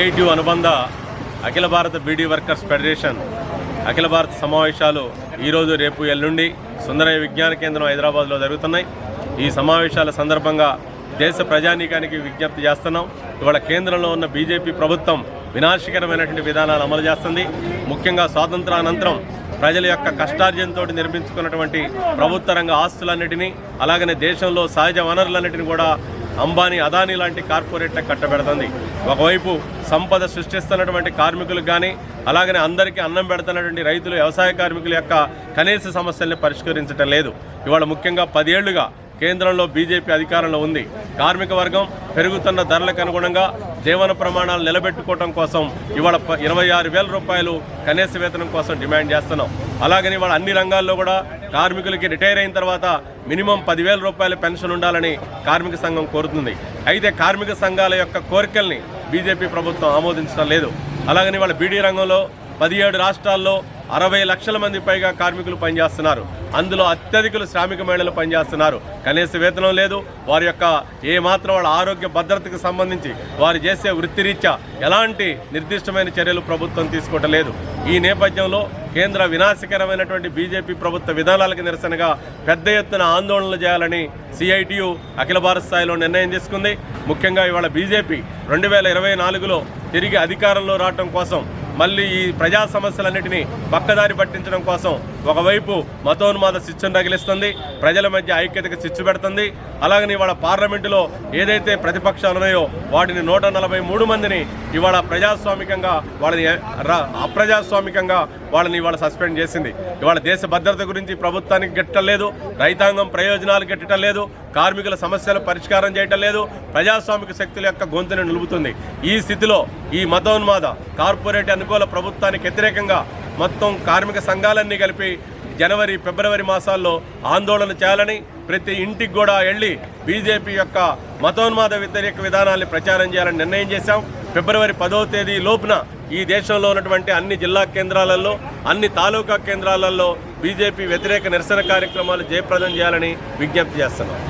Creative అనుబంధ అఖిల భారత beedi workers federation అఖిల భారత సమావేశాలు ఈరోజు రేపు ఎల్లుండి సుందరయ్య విజ్ఞాన కేంద్రం హైదరాబాద్లో జరుగుతున్నాయి. ఈ సమావేశాల సందర్భంగా దేశ ప్రజానీకానికి విజ్ఞప్తి చేస్తున్నాం. ఇవాళ కేంద్రంలో ఉన్న బీజేపీ ప్రభుత్వం వినాశకరమైనటువంటి విధానాలు అమలు చేస్తుంది. ముఖ్యంగా స్వాతంత్రానంతరం ప్రజల యొక్క కష్టార్జనతో నిర్మించుకున్నటువంటి ప్రభుత్వ రంగ ఆస్తులన్నిటినీ అలాగనే దేశంలో సహజ వనరులన్నిటిని కూడా అంబానీ అదానీ లాంటి కార్పొరేట్లకు కట్టబెడుతుంది. ఒకవైపు సంపద సృష్టిస్తున్నటువంటి కార్మికులకు కానీ అలాగనే అందరికీ అన్నం పెడుతున్నటువంటి రైతులు వ్యవసాయ కార్మికుల యొక్క కనీస సమస్యల్ని పరిష్కరించడం లేదు. ఇవాళ ముఖ్యంగా పదేళ్ళుగా కేంద్రంలో బీజేపీ అధికారంలో ఉంది. కార్మిక వర్గం పెరుగుతున్న ధరలకు అనుగుణంగా జీవన ప్రమాణాలు నిలబెట్టుకోవడం కోసం ఇవాళ ఇరవై ఆరు వేల రూపాయలు కనీస వేతనం కోసం డిమాండ్ చేస్తున్నాం. అలాగని ఇవాళ అన్ని రంగాల్లో కూడా కార్మికులకి రిటైర్ అయిన తర్వాత మినిమం పదివేల రూపాయల పెన్షన్ ఉండాలని కార్మిక సంఘం కోరుతుంది. అయితే కార్మిక సంఘాల యొక్క కోరికల్ని బీజేపీ ప్రభుత్వం ఆమోదించడం లేదు. అలాగని వాళ్ళ బీడీ రంగంలో పదిహేడు రాష్ట్రాల్లో అరవై లక్షల మంది పైగా కార్మికులు పనిచేస్తున్నారు. అందులో అత్యధికులు శ్రామిక మహిళలు పనిచేస్తున్నారు. కనీస వేతనం లేదు. వారి యొక్క ఏ మాత్రం వాళ్ళ ఆరోగ్య భద్రతకు సంబంధించి వారు చేసే వృత్తిరీత్యా ఎలాంటి నిర్దిష్టమైన చర్యలు ప్రభుత్వం తీసుకోవటం లేదు ఈ నేపథ్యంలో కేంద్ర వినాశకరమైనటువంటి బీజేపీ ప్రభుత్వ విధానాలకు నిరసనగా పెద్ద ఎత్తున ఆందోళనలు చేయాలని సిఐటియు అఖిల భారత స్థాయిలో నిర్ణయం తీసుకుంది. ముఖ్యంగా ఇవాళ బీజేపీ రెండు వేల ఇరవై నాలుగులో తిరిగి అధికారంలో రావటం కోసం మళ్ళీ ఈ ప్రజా సమస్యలన్నింటినీ పక్కదారి పట్టించడం కోసం ఒకవైపు మతోన్మాద శిక్షను తగిలిస్తుంది ప్రజల మధ్య ఐక్యతకు శిక్షు పెడుతుంది. అలాగని ఇవాళ పార్లమెంటులో ఏదైతే ప్రతిపక్షాలు ఉన్నాయో వాటిని నూట నలభై మూడు మందిని ఇవాళ ప్రజాస్వామికంగా వాళ్ళని ర- అప్రజాస్వామికంగా వాళ్ళని ఇవాళ సస్పెండ్ చేసింది. ఇవాళ దేశ భద్రత గురించి ప్రభుత్వానికి గిట్టడం లేదు రైతాంగం ప్రయోజనాలు గిట్టడం లేదు కార్మికుల సమస్యలు పరిష్కారం చేయటం లేదు ప్రజాస్వామిక శక్తుల యొక్క గొంతుని నిలుపుతుంది. ఈ స్థితిలో ఈ మతోన్మాద కార్పొరేట్ అనుకూల ప్రభుత్వానికి వ్యతిరేకంగా మొత్తం కార్మిక సంఘాలన్నీ కలిపి జనవరి ఫిబ్రవరి మాసాల్లో ఆందోళన చేయాలని ప్రతి ఇంటికి కూడా వెళ్ళి బీజేపీ యొక్క మతోన్మాద వ్యతిరేక విధానాన్ని ప్రచారం చేయాలని నిర్ణయం చేశాం. ఫిబ్రవరి పదో తేదీ లోపున ఈ దేశంలో ఉన్నటువంటి అన్ని జిల్లా కేంద్రాలలో అన్ని తాలూకా కేంద్రాలలో బీజేపీ వ్యతిరేక నిరసన కార్యక్రమాలు జయప్రదం చేయాలని విజ్ఞప్తి చేస్తున్నాం.